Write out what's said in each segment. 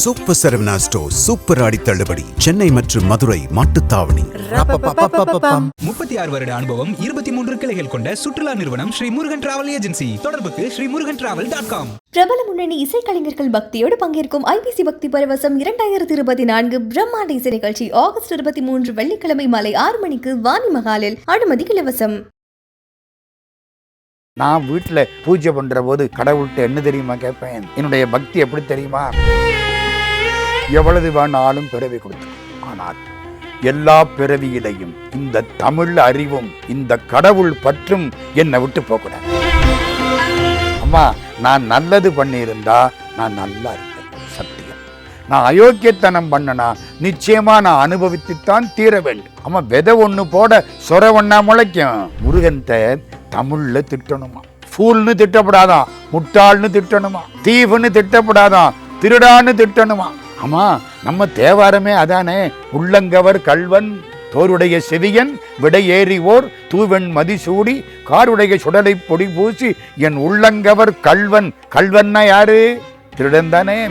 Super Saravana store super ஆடி தள்ளுபடி. சென்னை மற்றும் மதுரை மாட்டுத்தாவணி. முப்பத்தி ஆறு வருட அனுபவம் இருபத்தி மூன்று கிளைகள் கொண்ட சுற்றுலா நிறுவனம் ஸ்ரீ முருகன் டிராவல் ஏஜென்சி. தொடர்புக்கு Sri Murugan travel dot com. பிரபல முன்னணி இசைக்கலைஞர்கள் பக்தியோடு பங்கேற்கும் ஐபிசி பக்தி பரவசம் இரண்டாயிரத்தி இருபத்தி நான்கு பிரம்மாண்ட இசை நிகழ்ச்சி ஆகஸ்ட் இருபத்தி மூன்று வெள்ளிக்கிழமை மாலை ஆறு மணிக்கு வாணி மகாலில் அனுமதி இலவசம். நான் வீட்டில் பூஜை பண்ணுற போது கடவுள்கிட்ட என்ன தெரியுமா கேட்பேன்? என்னுடைய பக்தி எப்படி தெரியுமா? எவ்வளவு வேணாலும் பிறவி கொடுத்து. ஆனால் எல்லா பிறவியிலையும் இந்த தமிழ் அறிவும் இந்த கடவுள் பற்றும் என்னை விட்டு போகக்கூடாது. அம்மா நான் நல்லது பண்ணியிருந்தா நான் நல்லா இருப்பேன் சத்தியம். நான் அயோக்கியத்தனம் பண்ணனா நிச்சயமா நான் அனுபவித்துத்தான் தீர வேண்டும். அம்மா விதை ஒண்ணு போட சொர ஒண்ணா முளைக்கும். முருகன்ட்ட தமிழ்ல திட்டணுமா? ஃபூல்னு திட்டப்படாதான் முட்டாள்னு திட்டணுமா? தீவுன்னு திட்டப்படாதான் திருடான்னு திட்டணுமா? ஆமா நம்ம தேவாரமே அதானே. உள்ளங்கவர் கல்வன் தோருடைய செவியன் விடையேறிவோர் தூவெண் மதிசூடி காருடைய சுடலை பொடி பூசி என் உள்ளங்கவர் கல்வன் கல்வன்னா யாரு? திருடன் தானே.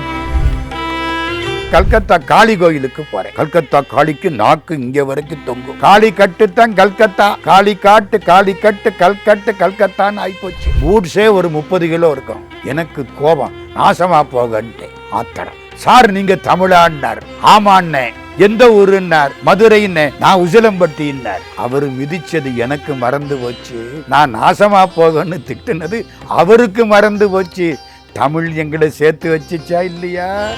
கல்கத்தா காளி கோயிலுக்கு போறேன். கல்கத்தா காளிக்கு நாக்கு இங்க வரைக்கும் தொங்கும். காளி கட்டுத்தான் கல்கத்தா. காளி காட்டு காளி கட்டு கல்கட்டு கல்கத்தான்னு ஆயிப்போச்சு. ஊட்ஸே ஒரு முப்பது கிலோ இருக்கும். எனக்கு கோபம். நாசமா போகன்ட்டு ஆத்தடம். சார் நீங்க தமிழான்னார். ஆமாண்ணே. எந்த ஊருன்னார்? மதுரைன்னு நான் உசிலம்பட்டின்னார். அவர் மிதிச்சது எனக்கு மறந்து போச்சு. நான் நாசமா போகன்னு திட்டுனது அவருக்கு மறந்து போச்சு. தமிழ் எங்களை சேர்த்து வச்சுச்சா இல்லையா?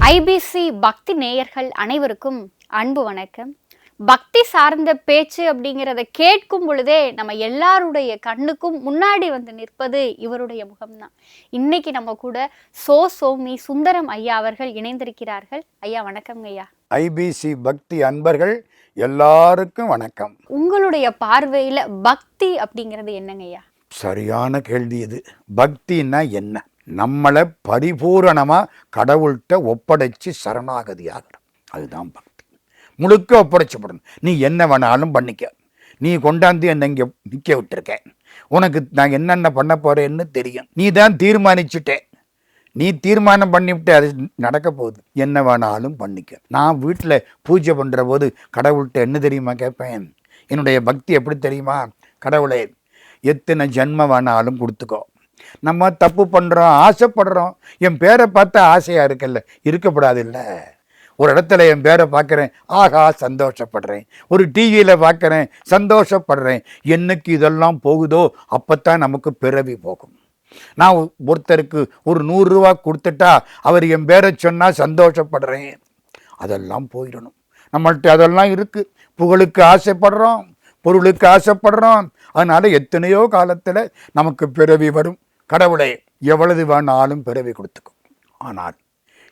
ஐபிசி பக்தி நேயர்கள் அனைவருக்கும் அன்பு வணக்கம். பக்தி சார்ந்த பேச்சு அப்படிங்கிறத கேட்கும் பொழுதே நம்ம எல்லாருடைய கண்ணுக்கும் முன்னாடி வந்து நிற்பது இவருடைய முகம்தான். இன்னைக்கு நம்ம கூட சோ சோமி சுந்தரம் ஐயா அவர்கள் இணைந்திருக்கிறார்கள். ஐயா வணக்கம்ங்க ஐயா. ஐபிசி பக்தி அன்பர்கள் எல்லாருக்கும் வணக்கம். உங்களுடைய பார்வையில பக்தி அப்படிங்கிறது என்னங்க ஐயா? சரியான கேள்வி இது. பக்தின்னா என்ன? நம்மளை பரிபூரணமாக கடவுள்கிட்ட ஒப்படைச்சு சரணாகதி ஆகிறோம் அதுதான் பக்தி. முழுக்க ஒப்படைச்சப்படணும் நீ என்ன வேணாலும் பண்ணிக்க. நீ கொண்டாந்து என்னை இங்கே நிற்க விட்டுருக்க. உனக்கு நான் என்னென்ன பண்ண போகிறேன்னு தெரியும். நீ தான் தீர்மானிச்சுட்டேன் நீ தீர்மானம் பண்ணிவிட்டு அது நடக்க போகுது. என்ன வேணாலும் பண்ணிக்க. நான் வீட்டில் பூஜை பண்ணுற போது கடவுள்கிட்ட என்ன தெரியுமா கேட்பேன்? என்னுடைய பக்தி எப்படி தெரியுமா? கடவுளே எத்தனை ஜென்ம வேணாலும் கொடுத்துக்கோ. நம்ம தப்பு பண்ணுறோம் ஆசைப்படுறோம். என் பேரை பார்த்தா ஆசையாக இருக்குல்ல? இருக்கப்படாது இல்லை. ஒரு இடத்துல என் பேரை பார்க்குறேன் ஆகா சந்தோஷப்படுறேன். ஒரு டிவியில் பார்க்குறேன் சந்தோஷப்படுறேன். என்னைக்கு இதெல்லாம் போகுதோ அப்போத்தான் நமக்கு பிறவி போகும். நான் ஒருத்தருக்கு ஒரு நூறுரூவா கொடுத்துட்டா அவர் என் பேரை சொன்னால் சந்தோஷப்படுறேன். அதெல்லாம் போயிடணும். நம்மள்ட்ட அதெல்லாம் இருக்குது புகழுக்கு ஆசைப்படுறோம் பொருளுக்கு ஆசைப்படுறோம். அதனால் எத்தனையோ காலத்தில் நமக்கு பிறவி வரும். கடவுளை எவ்வளவு வேணாலும் பிறவி கொடுத்துக்கும் ஆனால்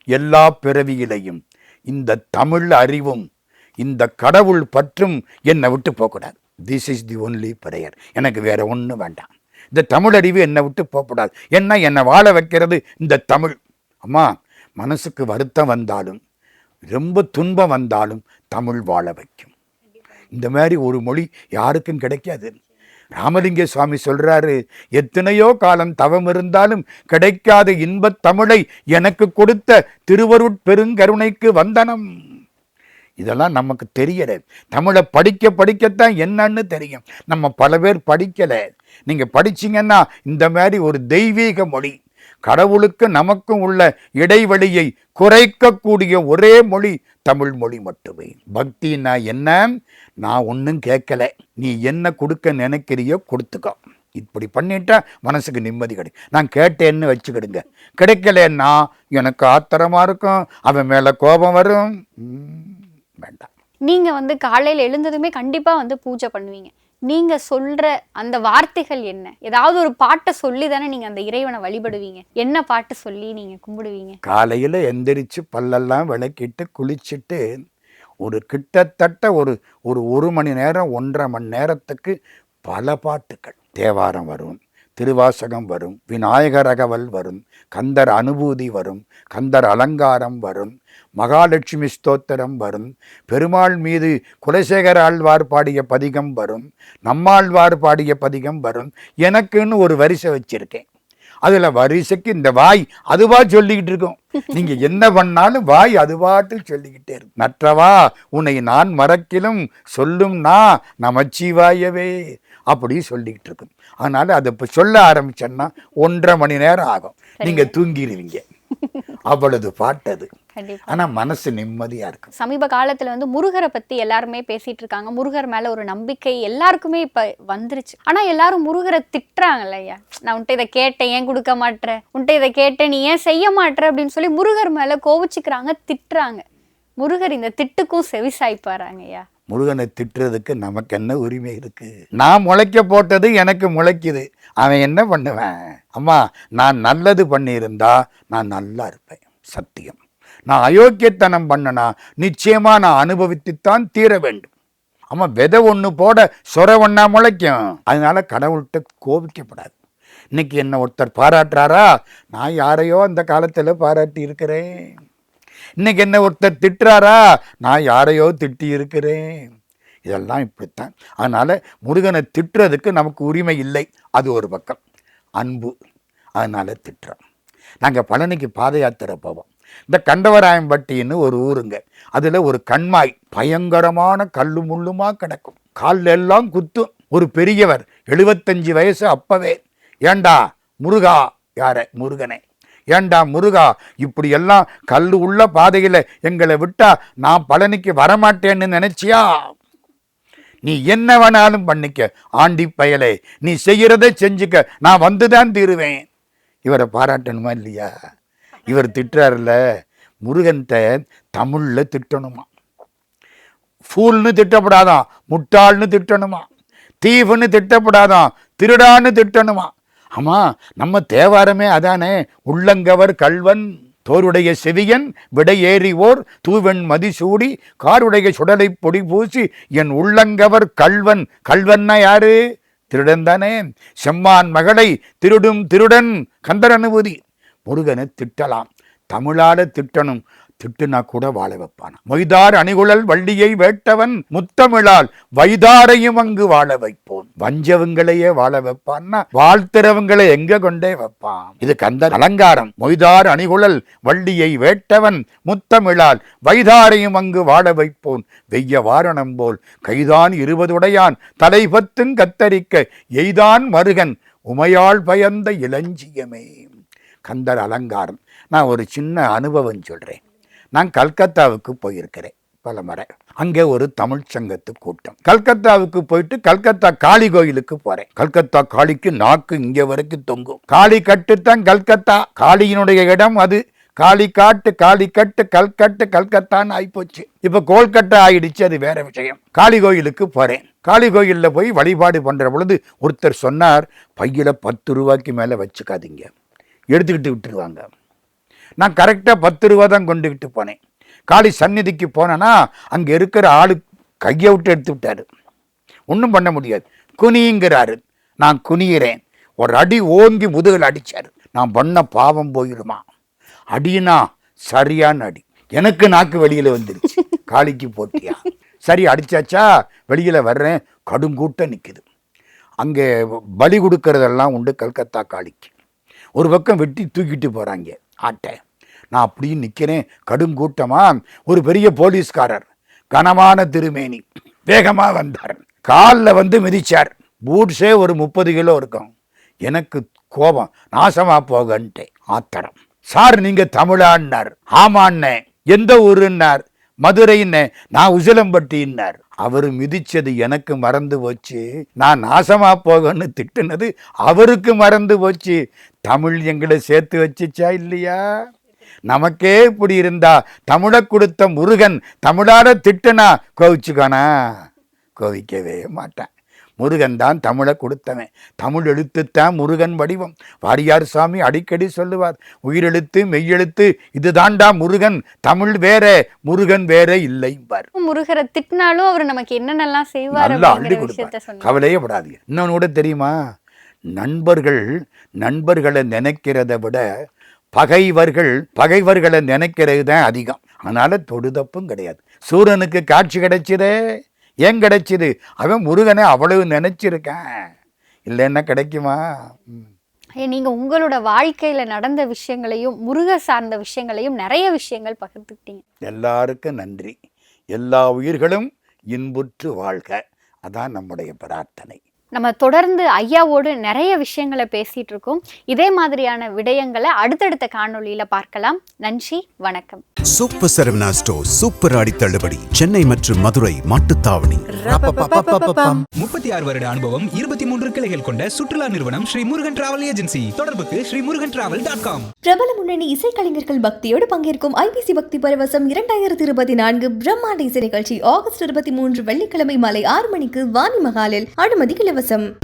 எல்லா பிறவியிலையும் இந்த தமிழ் அறிவும் இந்த கடவுள் பற்றும் என்னை விட்டு போகக்கூடாது. This is the only prayer எனக்கு வேற ஒன்றும் வேண்டாம். இந்த தமிழ் அறிவு என்னை விட்டு போகக்கூடாது. என்ன என்னை வாழ வைக்கிறது? இந்த தமிழ். அம்மா மனசுக்கு வருத்தம் வந்தாலும் ரொம்ப துன்பம் வந்தாலும் தமிழ் வாழ வைக்கும். இந்த மாதிரி ஒரு மொழி யாருக்கும் கிடைக்காது. ராமலிங்க சுவாமி சொல்றாரு எத்தனையோ காலம் தவம் இருந்தாலும் கிடைக்காத இன்பத் தமிழை எனக்கு கொடுத்த திருவருட்பெருங்கருணைக்கு வந்தனம். இதெல்லாம் நமக்கு தெரியல. தமிழை படிக்க படிக்கத்தான் என்னன்னு தெரியும். நம்ம பல பேர் படிக்கலை. நீங்கள் படிச்சீங்கன்னா இந்த மாதிரி ஒரு தெய்வீக மொழி. கடவுளுக்கு நமக்கும் உள்ள இடைவெளியை குறைக்கக்கூடிய ஒரே மொழி தமிழ் மொழி மட்டுமே. பக்தின்னா என்ன? நான் ஒன்றும் கேட்கல. நீ என்ன கொடுக்க நினைக்கிறியோ கொடுத்துக்கோ. இப்படி பண்ணிட்டா மனசுக்கு நிம்மதி கிடைக்கும் நான் கேட்டேன்னு வச்சுக்கிடுங்க. கிடைக்கலன்னா எனக்கு ஆத்திரமா இருக்கும். அவன் மேல கோபம் வரும். வேண்டாம். நீங்க வந்து காலையில எழுந்ததுமே கண்டிப்பா வந்து பூஜை பண்ணுவீங்க. நீங்கள் சொல்கிற அந்த வார்த்தைகள் என்ன? ஏதாவது ஒரு பாட்டை சொல்லி தானே நீங்கள் அந்த இறைவனை வழிபடுவீங்க. என்ன பாட்டு சொல்லி நீங்கள் கும்பிடுவீங்க? காலையில் எந்திரிச்சு பல்லெல்லாம் விளக்கிட்டு குளிச்சுட்டு ஒரு கிட்டத்தட்ட ஒரு ஒரு ஒரு மணி நேரம் ஒன்றரை மணி நேரத்துக்கு பல பாட்டுகள் தேவாரம் வரும். திருவாசகம் வரும் விநாயகர் அகவல் வரும் கந்தர் அனுபூதி வரும் கந்தர் அலங்காரம் வரும் மகாலட்சுமி ஸ்தோத்திரம் வரும் பெருமாள் மீது குலசேகர ஆழ்வார் பாடிய பதிகம் வரும் நம்மாழ்வார் பாடிய பதிகம் வரும் எனக்குன்னு ஒரு வரிசை வச்சிருக்கேன். அதுல வரிசைக்கு இந்த வாய் அதுவா சொல்லிக்கிட்டு இருக்கும். நீங்க என்ன பண்ணாலும் வாய் அதுவாட்டு சொல்லிக்கிட்டே இருக்கும். நற்றவா உன்னை நான் மறக்கிலும் சொல்லும் நான் நமச்சிவாயவே அப்படி சொல்லிக்கிட்டு இருக்கும் அதனால அதை இப்போ சொல்ல ஆரம்பிச்சேன்னா ஒன்றரை மணி நேரம் ஆகும். நீங்க தூங்கிடுவீங்க அவ்வளவு பாட்டது ஆனா மனசு நிம்மதியா இருக்கும். சமீப காலத்துல வந்து முருகரை பத்தி எல்லாருமே பேசிட்டு இருக்காங்க. முருகர் மேல ஒரு நம்பிக்கை எல்லாருக்குமே இப்ப வந்துருச்சு. ஆனா எல்லாரும் முருகரை திட்டுறாங்கல்ல ஐயா. நான் உன்ட்ட இதை கேட்டேன் ஏன் கொடுக்க மாட்ற? உன்ட்ட இதை கேட்டேன் நீ ஏன் செய்ய மாட்ற? அப்படின்னு சொல்லி முருகர் மேல கோவிச்சுக்கிறாங்க திட்டுறாங்க. முருகர் இந்த திட்டுக்கும் செவிசாய்ப்பாராங்க ஐயா. முருகனை திட்டுறதுக்கு நமக்கு என்ன உரிமை இருக்குது நான் முளைக்க போட்டது எனக்கு முளைக்குது. அவன் என்ன பண்ணுவேன்? அம்மா நான் நல்லது பண்ணியிருந்தா நான் நல்லா இருப்பேன். சத்தியம். நான் அயோக்கியத்தனம் பண்ணனா நிச்சயமாக நான் அனுபவித்துத்தான் தீர வேண்டும். ஆமாம் விதை ஒன்று போட சொர ஒன்றா முளைக்கும். அதனால கடவுள்கிட்ட கோபிக்கப்படாது. இன்னைக்கு என்ன ஒருத்தர் பாராட்டுறாரா? நான் யாரையோ அந்த காலத்தில் பாராட்டி இருக்கிறேன். இன்னைக்கு என்ன ஒருத்தர் திட்டுறாரா? நான் யாரையோ திட்டி இருக்கிறேன். இதெல்லாம் இப்படித்தான். அதனால் முருகனை திட்டுறதுக்கு நமக்கு உரிமை இல்லை. அது ஒரு பக்கம். அன்பு. அதனால திட்டுறோம். நாங்கள் பழனிக்கு பாத யாத்திரை போவோம். இந்த கண்டவராயம்பட்டின்னு ஒரு ஊருங்க. அதில் ஒரு கண்மாய் பயங்கரமான கல்லு முள்ளுமாக கிடக்கும். காலில் எல்லாம் குத்தும் ஒரு பெரியவர் எழுபத்தஞ்சு வயசு அப்பவே. ஏண்டா முருகா? யார? முருகனே. ஏண்டா முருகா இப்படி எல்லாம் கல் உள்ள பாதையில் எங்களை விட்டா நான் பழனிக்கு வரமாட்டேன்னு நினைச்சியா? நீ என்ன வேணாலும் பண்ணிக்க ஆண்டி பயலே. நீ செய்யறதை செஞ்சுக்க நான் வந்துதான் தீருவேன். இவரை பாராட்டணுமா இல்லையா? இவர் திட்டுறாருல்ல முருகன்கிட்ட தமிழில் திட்டணுமா? ஃபூல்னு திட்டப்படாதான் முட்டாள்னு திட்டணுமா? தீவுன்னு திட்டப்படாதான் திருடான்னு திட்டணுமா? ஆமாம் நம்ம தேவாரமே அதானே. உள்ளங்கவர் கல்வன் தோருடைய செவியன் விடையேறி ஓர் தூவெண் மதிசூடி காருடைய சுடலை பொடி பூசி என் உள்ளங்கவர் கல்வன் கல்வன்னா யாரு? திருடன் தானே. செம்மான் மகளை திருடும் திருடன் கந்தர் அனுபூதி முருகனை திட்டலாம். தமிழால திட்டணும். திட்டுனா கூட வாழ வைப்பான் மொய்தார் அணிகுழல் வள்ளியை வேட்டவன் முத்தமிழால் வைதாரையும் அங்கு வாழ வைப்போம். வஞ்சவங்களையே வாழ வைப்பான்னா வாழ்த்துறவங்களை எங்க கொண்டே வைப்பான்? இது கந்த அலங்காரம். மொய்தார் அணிகுழல் வள்ளியை வேட்டவன் முத்தமிழால் வைதாரையும் அங்கு வாழ வைப்போன். வெய்ய வாரணம் போல் கைதான் இருபதுடையான் தலைபத்துங் கத்தரிக்க எய்தான் மருகன் உமையால் பயந்த இளஞ்சியமே. கந்தர் அலங்காரம். நான் ஒரு சின்ன அனுபவம் சொல்கிறேன் நான் கல்கத்தாவுக்கு போயிருக்கிறேன் பல முறை அங்கே ஒரு தமிழ் சங்கத்து கூட்டம். கல்கத்தாவுக்கு போயிட்டு கல்கத்தா காளி கோயிலுக்கு போறேன். கல்கத்தா காளிக்கு நாக்கு இங்கே வரைக்கும் தொங்கும். காளி கட்டுத்தான் கல்கத்தா. காளியினுடைய இடம் அது. காளி காட்டு காளி கட்டு கல்கட்டு கல்கத்தான்னு ஆயிப்போச்சு. இப்ப கோல்கட்டா ஆயிடுச்சு அது வேற விஷயம். காளி கோயிலுக்கு போறேன். காளி கோயிலில் போய் வழிபாடு பண்ணுற பொழுது ஒருத்தர் சொன்னார் பையில் பத்து ரூபாய்க்கு மேலே வச்சுக்காதீங்க. எடுத்துக்கிட்டு விட்டுருவாங்க. நான் கரெக்டாக பத்து ரூபா தான் கொண்டுக்கிட்டு போனேன். காளி சந்நிதிக்கு போனேன்னா அங்கே இருக்கிற ஆளு கையை விட்டு எடுத்து விட்டாரு. ஒன்றும் பண்ண முடியாது. குனிங்கிறாரு நான் குனிகிறேன் ஒரு அடி ஓங்கி முதுகில் அடிச்சாரு. நான் பண்ண பாவம் போயிடுமா அடினா சரியான அடி. எனக்கு நாக்கு வெளியில வந்துருச்சு. காளிக்கு போட்டியா? சரி அடிச்சாச்சா? வெளியில வர்றேன். கடுங்கூட்டம் நிக்குது. அங்கே பலி கொடுக்கறதெல்லாம் உண்டு கல்கத்தா காளிக்கு. ஒரு பக்கம் வெட்டி தூக்கிட்டு போறாங்க. ஆட்டை. நான் அப்படியும் நிற்கிறேன் கடுங்கூட்டமா ஒரு பெரிய போலீஸ்காரர் கனமான திருமேனி வேகமாக வந்தார். காலில் வந்து மிதிச்சார். பூட்ஸே ஒரு முப்பது கிலோ இருக்கும். எனக்கு கோபம். நாசமாக போகன்ட்டேன் ஆத்திரம். சார் நீங்கள் தமிழான்னார். ஆமான்னே எந்த ஊருன்னார்? மதுரைன்னு நான் உசிலம்பட்டின்னார். அவர் மிதிச்சது எனக்கு மறந்து போச்சு. நான் நாசமா போகன்னு திட்டுனது அவருக்கு மறந்து போச்சு. தமிழ் எங்களை சேர்த்து வச்சுச்சா இல்லையா? நமக்கே இப்படி இருந்தா தமிழை கொடுத்த முருகன் தமிழார திட்டுனா கோவிச்சுக்கானா? கோவிக்கவே மாட்டேன். முருகன் தான் தமிழை கொடுத்தவன். தமிழ் எழுத்துத்தான் முருகன் வடிவம். வாரியார் சாமி அடிக்கடி சொல்லுவார் உயிரெழுத்து மெய்யெழுத்து இதுதான்டா முருகன். தமிழ் வேற முருகன் வேற இல்லைம்பார் முருகரை திட்டினாலும் அவர் நமக்கு என்னென்னலாம் செய்வார் நல்லா அள்ளி கொடுப்பார். கவலையே படாதீங்க. இன்னொன்று கூட தெரியுமா? நண்பர்கள் நண்பர்களை நினைக்கிறத விட பகைவர்கள் பகைவர்களை நினைக்கிறது தான் அதிகம். அதனால தொடுதப்பும் கிடையாது. சூரனுக்கு காட்சி கிடைச்சதே ஏன் கிடைச்சது? அவன் முருகனை அவ்வளவு நினைச்சிருக்கான். இல்லைன்னா கிடைக்குமா? ம். ஐயா, நீங்க உங்களோட வாழ்க்கையில நடந்த விஷயங்களையும் முருக சார்ந்த விஷயங்களையும் நிறைய விஷயங்கள் பகிர்ந்துக்கிட்டீங்க. எல்லாருக்கும் நன்றி. எல்லா உயிர்களும் இன்புற்று வாழ்க. அதான் நம்முடைய பிரார்த்தனை. நம்ம தொடர்ந்து ஐயாவோடு நிறைய விஷயங்களை பேசிட்டு இருக்கோம். இதே மாதிரியான விடயங்களை அடுத்தடுத்த காணொளியில பார்க்கலாம். நன்றி வணக்கம். சூப்பர் சரவணா ஸ்டோர் சூப்பர் ஆடி தள்ளுபடி சென்னை மற்றும் மதுரை மாட்டுத்தாவணி. முப்பத்தி ஆறு வருட அனுபவம் இருபத்தி மூன்று கிளைகள் கொண்ட சுற்றுலா நிறுவனம் ஸ்ரீ முருகன் டிராவல் ஏஜென்சி. தொடர்புக்கு Sri Murugan travel dot com. பிரபல முன்னணி இசைக்கலைஞர்கள் பக்தியோடு பங்கேற்கும் ஐபிசி பக்தி பரவசம் இரண்டாயிரத்தி இருபத்தி நான்கு பிரம்மாண்ட இசை நிகழ்ச்சி ஆகஸ்ட் இருபத்தி மூன்று வெள்ளிக்கிழமை மாலை ஆறு மணிக்கு வாணி மகாலில் அனுமதி இலவசம். Some.